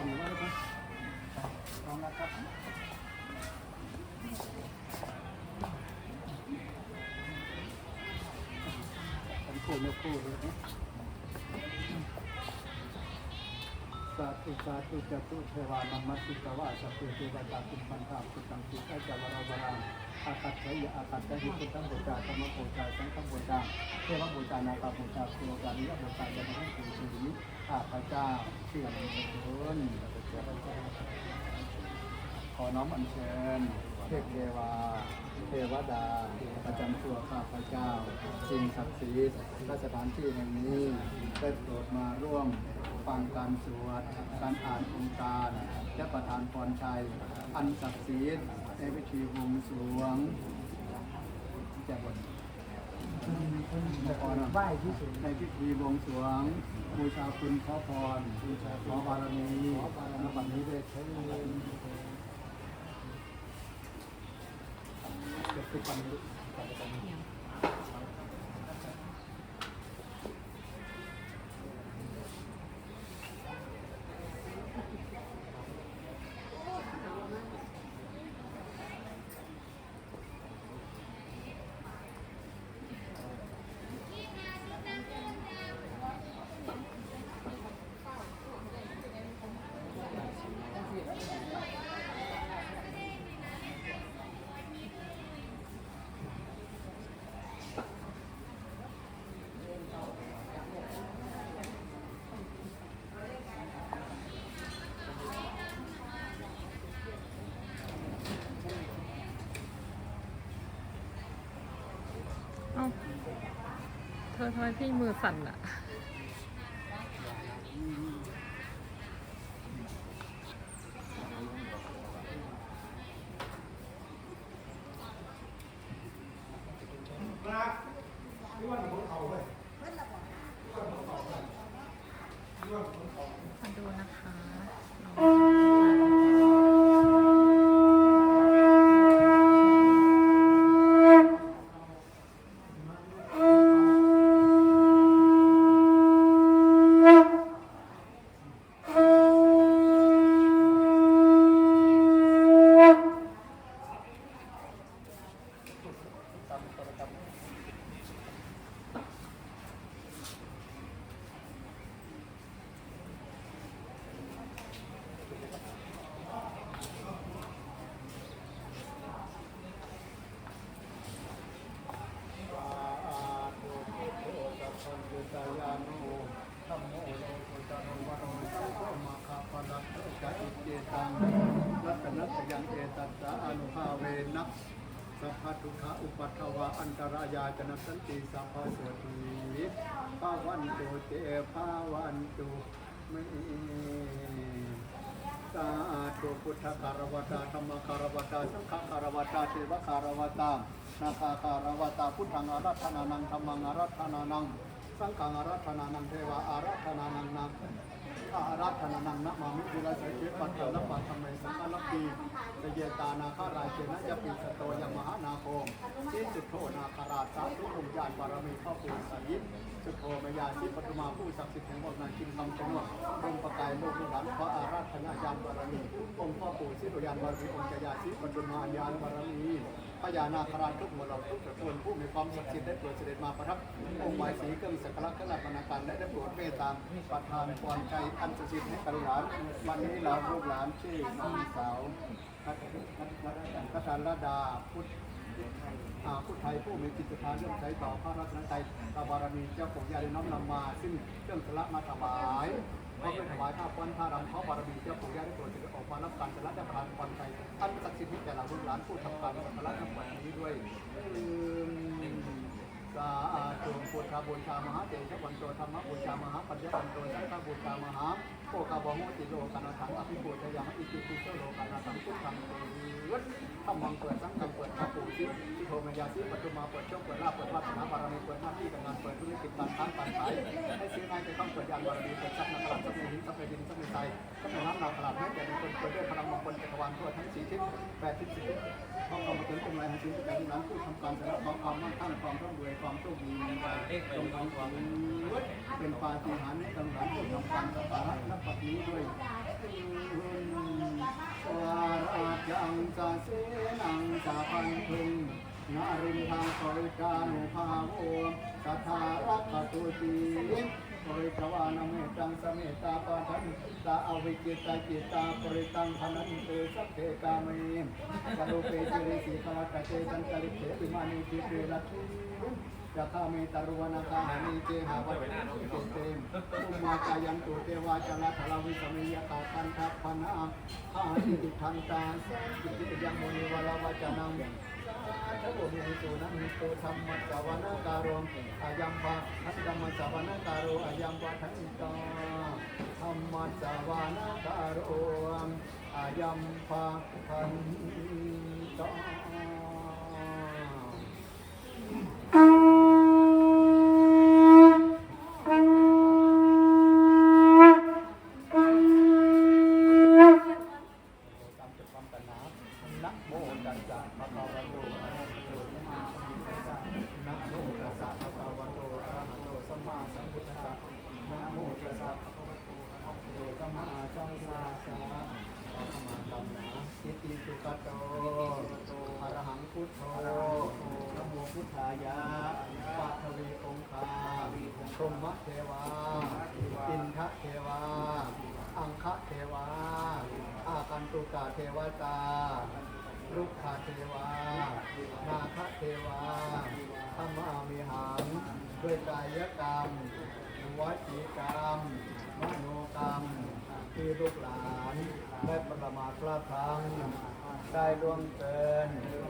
อมหรือว่าอะไรครับพร้อมแล้วครับผมคู่ยกคู่เลยนะสาธุสาธุจตุเทวานัมมัสสิกวาสัพเพเทวตาคุมพันธาสุตังสุขจาวราวราอาคัตถยะอาคัตถหิพุทธบูชาธรรมบูชาสังฆบูชาเทวบูชานาคาบูชาโคกานิยบูชาจะมาให้ถึงชีวิต ข้าพเจ้าเชื่อในพระคุณขอน้อมอัญเชิญเทพเทวา เทวดา ประจำตัวข้าพเจ้าสิ่งศักดิ์สิทธิ์และสถานที่แห่งนี้ได้โปรดมาร่วมฟังการสวดการอ่านองค์การและประทานพรชัย อันศักดิ์สิทธิ์ในพิธีบวงสรวงแจกบท ไหว้ที่สุดในพิธีบวงสรวงบูชาคุณขอพรบูชาขอบารมีณบัดนี้ด้วยเถิดเกิดขึ้นวันนี้ ทำไมพี่มือสั่นอะ มาดูนะคะรัตนัสยังเอตัสสะอนุภาเวนั สัพพะทุกขอุปัฏฐวะอันตรายาจนสันติสัพพะเสถีภาวันตุเตภาวันตุเมสาธุพุทธคารวตาธรรมคารวตาสังฆคารวตาเทวคารวตานาคาคารวตาพุทธังอารัธนานังธรรมังอารัธนานัง สังฆังอารัธนานังเทวะอารัธนานังนั งอาราธนานังนะมามิวิลาเสเจปัตตาลปัตธรรมสังฆลักขีสเยตานาคาราเจนะยปิสโตยมหานาโคมสิสุโธนาคาราสาธุองค์ญาณบารมีพ่อปู่สายิสุโธมยาสิปฐุมาผู้ศักดิ์สิทธิ์แห่งบทนานกินคำสมบัติองประกายโลกนิรันดร์ขอาราธนาญาณบารมีองค์พ่อปู่สิโรยานบารมีองค์จยาสิปฐุมาญาณบารมี พญานาคราชทุกหมวดเหล่าทุกตระกูลผู้มีความศักดิ์สิทธิ์ได้โปรดเสด็จมาประทับองค์ไม้สีเครื่องสักการะขลักนาการและได้โปรดเมตตาประทานพรใจอันศักดิ์สิทธิ์ให้กับหลานวันนี้เราลูกหลานชื่อพี่สาวพัฒนรดาพุทธอาผู้ไทยผู้มีจิตศรัทธาเรื่องใช้ต่อพระรัตนตรัยตาบารมีเจ้าของยาได้น้อมนำมาซึ่งเครื่องสละมาถวายเพราะเป็นถวายข้าพนพระรำเพราะบารมีเจ้าของยาได้โปรดจะออกมารับการสละได้ประทานพรใจาลูกหลานผู้ทำการสักการะทั้งหมดนี้ด้วยสาธุพุทธบูชามหาเตชะวันโตธรรมบูชามหาปัญญวันโตสังฆบูชามหาโภคาบโหติโลกานาถังอภิปูชยามอิติปิโสโลกานาถังพุทธังเตวิธรรมังเปิดสังฆังเปิดพระปู่สิโทมยาสิปัจจุมาเปิดโชคเปิดลาเปิดวาสนาบารมีเปิดหน้าที่การงานเปิดธุรกิจการค้าการขายให้ซื้อง่ายจะต้องเปิดยานบารมีเปิดทรัพย์นาคราชทรัพย์ในหินทรัพย์ในดินทรัพย์ใน ก็ะน้ำหเราตลาดให้แก่ในคนเกิดด้วยพลังมงคลจักรวาลทั่วทั้งสี่ทิศแปดทิศสี่ทิศพร้อมกับถึงกำไรแห่งชีวิตการที่นั้นผู้ทำความสำเร็จของความมั่งคั่งความร่ำรวยความโชคดีมีใจจงทความเป็นปาฏิหาริย์ในกำลังผู้ทำความสำเร็จและปฏิด้วยวาราจังจะเสนังสาพันพึงนารินทางคอยการุภาโวสัทธารักตุตี ริกวานเมตังสเมตตาปะทันตาอวิกิตาจิตตาปริตังพนันเตสัพเพกามีกรุเปจิริสีภวัตเตสันตริเถติมานิจิเปรัตถิจะขามีตรุวนาคาหานิเจหาวัตถุเตเตมอุมาจายันตุเทวาจลาทลาวิสมิยตาคันทัพพนาอาหิติทันตาสิกิยังมุนิวลาวจนัง ทโกมิสุนันโตธรรมะสวนาการโรอายัมปะทัตธรรมะสวนาการโรอายัมปะทันตาธรรมะสวนาการโรอายัมปะทันตา ตามจุดความตัณหานะโมตัสสะภะคะวะโตอะระหะโตสัมมาสัมพุทธัสสะนะโมตัสสะภะคะวะโตอะระหะโตสัมมาสัมพุทธัสสะนะโมตัสสะภะคะวะโตอะระหะโตสัมมาสัมพุทธัสสะขอขมาธรรมนะอิ ตโตอะระหังพุทโธนะโมพุทธายะปัทวีองคาพรหมเทวา อินทะเทวา อังคะเทวา อากันตุกาเทวตาลุกขเทวา นาคเทวาธรรมามิหังด้วยกายกรรมวจีกรรมมโนกรรมที่ลูกหลานได้ประมาทพลาดพลั้ง ได้ล่วงเกิน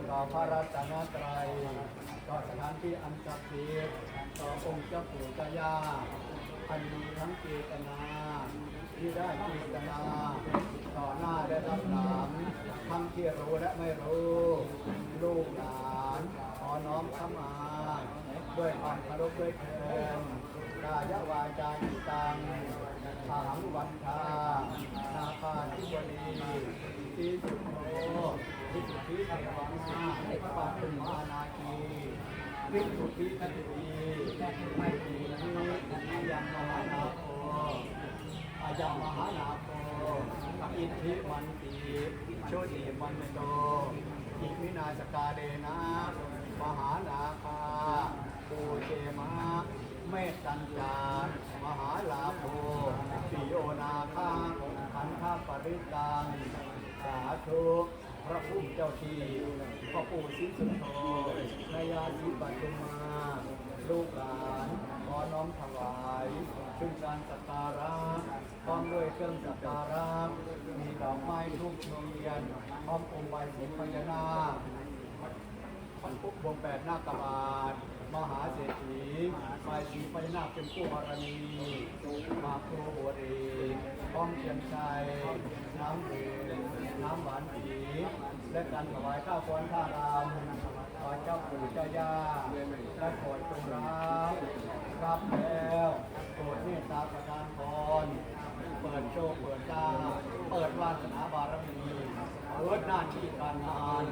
ต่อพระรัตนตรัยต่อสถานที่อันศักดิ์สิทธิ์ต่อองค์เจ้าปู่เจ้ายาอันมีทั้งเจตนา ที่ได้เจตนา ต่อหน้าและรับหลังทั้งที่รู้และไม่รู้ ลูกหลานขอน้อมเข้ามาด้วยความเคารพด้วยเทินกายวาจาจิตังอาหังวันทานาคาทิวดีที่สุโธทิสุทธิเทวังมาปัตติมานาคีวิสุทธิคติวีไม่ตีนี้อายังมหานาโคอายังมหานาโคอิทธิมันติโชติมันโตอิมินาสกาเดนะมหานาคาปูเชมะเมตตัญจามหาลาโภปิโอนาคาขันธปริตังสาธุ พระผู้เจ้าที่พระปู่ศรีสุโธนายาสิปัตุมา ลูกหลานขอน้อมถวายซึ่งการสักการะพร้อมด้วยเครื่องสักการะมีดอกไม้ทูบเทียนพร้อมองค์ใบสีพญานาคพันปุ๊บวงแปดหน้ากบาทมหาเศรษฐีฝ่ายสีพญานาคเป็นผู้บารมีมาครูบวเองพร้อมเทียนชัยน้ำเดือน้ำห วานผีและการถวายข้าวฟ้อนท่ารำขอเจ้าปู่เจ้าย่าและโปรดจงรับรับแล้วโปรดเมตตาประทานพรเปิดโชคเปิดลาเปิดวาสนาบารมีเปิดหน้าที่การงาน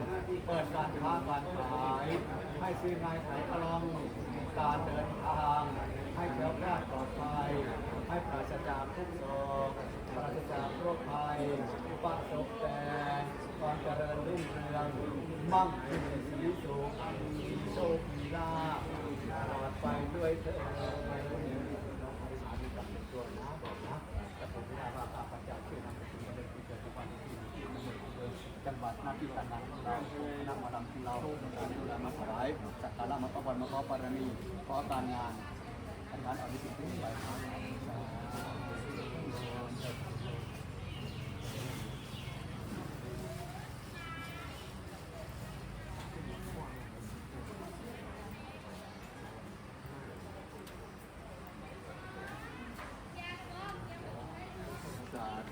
เปิดการค้าการขาย ให้ซื้อนายขายกลองการเดินทาง ให้แคล้วคลาดปลอดภัยให้ปราศจากทุกโศก ปราศจากโรคภัยประสบแต่ความเจริญรุ่งเรืองมั่งมีสีสุขมีโชคมีลาภตลอดไปด้วยเถิดจังหวัน้าที่การงานของเรานำมาดำที่เราการดูแลมาถวายสักการะมาประวันมาขอปารมีขอการงานการงานเอาดิสิที่ไปครับสาธุกรรมอุปนิขโมยต้องอาถาปุถุนักศึกษาปฏิวัติมันก็คือสิความเพียรมันมหาลาภปุถุนักศึกษาในทางมันตามวิธีธรรมะตาดูนาคีสิปัจจุบันนวันวิธีที่เรารจะทำความสุขธรรมะธรรมะปัจจุบันทุกวันนโมตัสสะยานามาปัจจักรานังสัพพะกัจจ์สัพพะยานามาอุปาระนามมาอย่างยะมาสวรรค์นาระนามาสายมาที่ยังละเป็นตัวเรื่องนักมาปุพพะสปาระนามมาสายเชียงใหม่มาเอการะเชียงใหม่เอกาอาจานเคยยากายามเป็นคำเทวดาที่สวัสดีลาโภนะโมพุทธา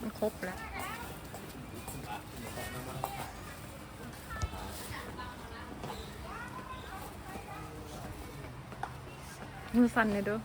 มันครบแล้วมือสั่นเลยด้วย